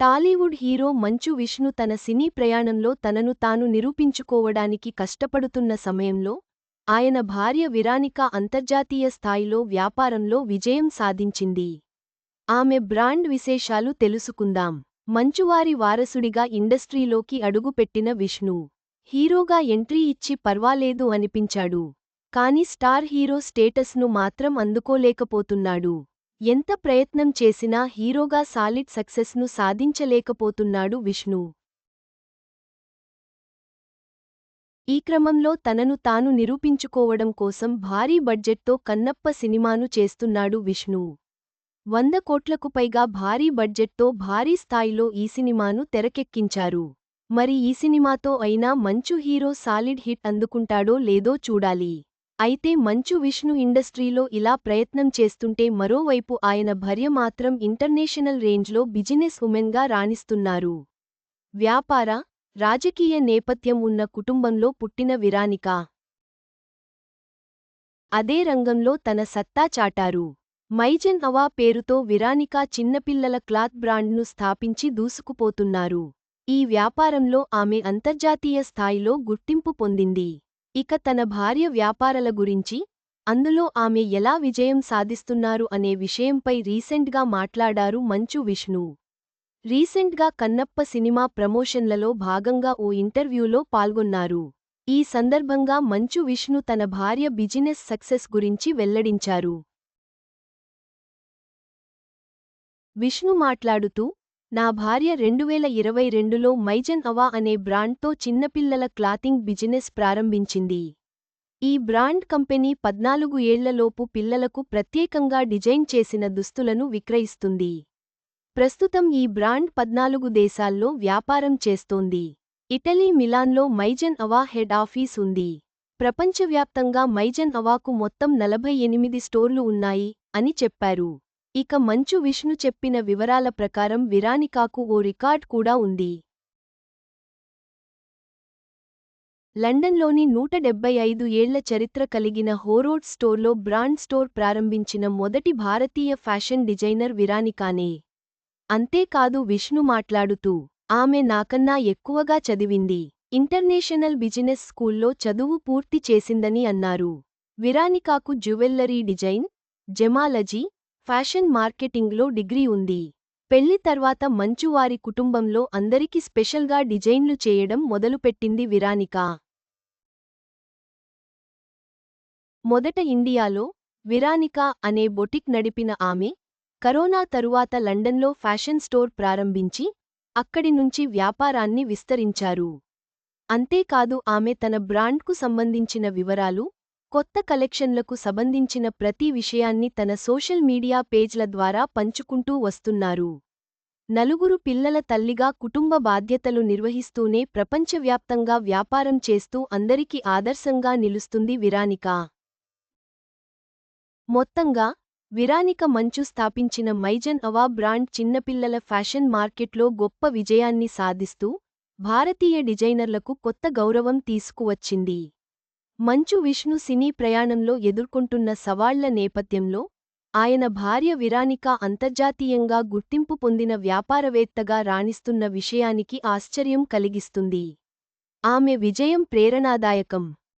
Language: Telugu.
టాలీవుడ్ హీరో మంచు విష్ణు తన సినీ ప్రయాణంలో తనను తాను నిరూపించుకోవడానికి కష్టపడుతున్న సమయంలో ఆయన భార్య విరానిక అంతర్జాతీయ స్థాయిలో వ్యాపారంలో విజయం సాధించింది. ఆమె బ్రాండ్ విశేషాలు తెలుసుకుందాం. మంచువారి వారసుడిగా ఇండస్ట్రీలోకి అడుగుపెట్టిన విష్ణు హీరోగా ఎంట్రీ ఇచ్చి పర్వాలేదు అనిపించాడు. కాని స్టార్ హీరో స్టేటస్ను మాత్రం అందుకోలేకపోతున్నాడు. ఎంత ప్రయత్నం చేసినా హీరోగా సాలిడ్ సక్సెస్ను సాధించలేకపోతున్నాడు విష్ణు. ఈ క్రమంలో తనను తాను నిరూపించుకోవడం కోసం భారీ బడ్జెట్తో కన్నప్ప సినిమాను చేస్తున్నాడు విష్ణు. వంద కోట్లకు పైగా భారీ బడ్జెట్తో భారీ స్థాయిలో ఈ సినిమాను తెరకెక్కించారు. మరి ఈ సినిమాతో అయినా మంచు హీరో సాలిడ్ హిట్ అందుకుంటాడో లేదో చూడాలి. అయితే మంచు విష్ణు ఇండస్ట్రీలో ఇలా ప్రయత్నం చేస్తుంటే మరోవైపు ఆయన భర్య మాత్రం ఇంటర్నేషనల్ రేంజ్లో బిజినెస్ ఉమెన్గా రాణిస్తున్నారు. వ్యాపార రాజకీయ నేపథ్యం ఉన్న కుటుంబంలో పుట్టిన విరానిక. అదే రంగంలో తన సత్తా చాటారు. మైజన్ అవా పేరుతో విరానిక చిన్నపిల్లల క్లాత్ బ్రాండ్ను స్థాపించి దూసుకుపోతున్నారు. ఈ వ్యాపారంలో ఆమె అంతర్జాతీయ స్థాయిలో గుర్తింపు పొందింది. ఇక తన భార్య వ్యాపారాల గురించి అందులో ఆమె ఎలా విజయం సాధిస్తున్నారు అనే విషయంపై రీసెంట్గా మాట్లాడారు మంచు విష్ణు. రీసెంట్గా కన్నప్ప సినిమా ప్రమోషన్లలో భాగంగా ఓ ఇంటర్వ్యూలో పాల్గొన్నారు. ఈ సందర్భంగా మంచు విష్ణు తన భార్య బిజినెస్ సక్సెస్ గురించి వెల్లడించారు. విష్ణు మాట్లాడుతూ నా భార్య రెండువేల ఇరవై రెండులో మైజన్ అవా అనే బ్రాండ్తో చిన్నపిల్లల క్లాతింగ్ బిజినెస్ ప్రారంభించింది. ఈ బ్రాండ్ కంపెనీ పద్నాలుగు ఏళ్ళలోపు పిల్లలకు ప్రత్యేకంగా డిజైన్ చేసిన దుస్తులను విక్రయిస్తుంది. ప్రస్తుతం ఈ బ్రాండ్ పద్నాలుగు దేశాల్లో వ్యాపారం చేస్తోంది. ఇటలీ మిలాన్లో మైజన్ అవా హెడ్ ఆఫీస్ ఉంది. ప్రపంచవ్యాప్తంగా మైజన్ అవాకు మొత్తం నలభై ఎనిమిది స్టోర్లు ఉన్నాయి అని చెప్పారు. ఇక మంచు విష్ణు చెప్పిన వివరాల ప్రకారం విరానికాకు ఓ రికార్డ్ కూడా ఉంది. లండన్లోని నూట డెబ్బై ఐదు ఏళ్ళ చరిత్ర కలిగిన హోరోడ్ స్టోర్లో బ్రాండ్ స్టోర్ ప్రారంభించిన మొదటి భారతీయ ఫ్యాషన్ డిజైనర్ విరానికానే. అంతేకాదు విష్ణు మాట్లాడుతూ ఆమె నాకన్నా ఎక్కువగా చదివింది. ఇంటర్నేషనల్ బిజినెస్ స్కూల్లో చదువు పూర్తి చేసిందని అన్నారు. విరానికాకు జ్యువెల్లరీ డిజైన్ జెమాలజీ ఫ్యాషన్ మార్కెటింగ్లో డిగ్రీ ఉంది. పెళ్ళి తర్వాత మంచువారి కుటుంబంలో అందరికీ స్పెషల్గా డిజైన్లు చేయడం మొదలుపెట్టింది విరానిక. మొదట ఇండియాలో విరానిక అనే బొటిక్ నడిపిన ఆమె కరోనా తరువాత లండన్లో ఫ్యాషన్ స్టోర్ ప్రారంభించి అక్కడి నుంచి వ్యాపారాన్ని విస్తరించారు. అంతేకాదు ఆమె తన బ్రాండ్కు సంబంధించిన వివరాలు కొత్త కలెక్షన్లకు సంబంధించిన ప్రతి విషయాన్ని తన సోషల్ మీడియా పేజ్ల ద్వారా పంచుకుంటూ వస్తున్నారు. నలుగురు పిల్లల తల్లిగా కుటుంబ బాధ్యతలు నిర్వహిస్తూనే ప్రపంచవ్యాప్తంగా వ్యాపారం చేస్తూ అందరికీ ఆదర్శంగా నిలుస్తుంది విరానిక. మొత్తంగా విరానిక మంచు స్థాపించిన మైజన్ అవా బ్రాండ్ చిన్నపిల్లల ఫ్యాషన్ మార్కెట్లో గొప్ప విజయాన్ని సాధిస్తూ భారతీయ డిజైనర్లకు కొత్త గౌరవం తీసుకువచ్చింది. మంచు విష్ణు సినీ ప్రయాణంలో ఎదుర్కొంటున్న సవాళ్ళ నేపథ్యంలో ఆయన భార్య విరానిక అంతర్జాతీయంగా గుర్తింపు పొందిన వ్యాపారవేత్తగా రాణిస్తున్న విషయానికి ఆశ్చర్యం కలిగిస్తుంది. ఆమె విజయం ప్రేరణాదాయకం.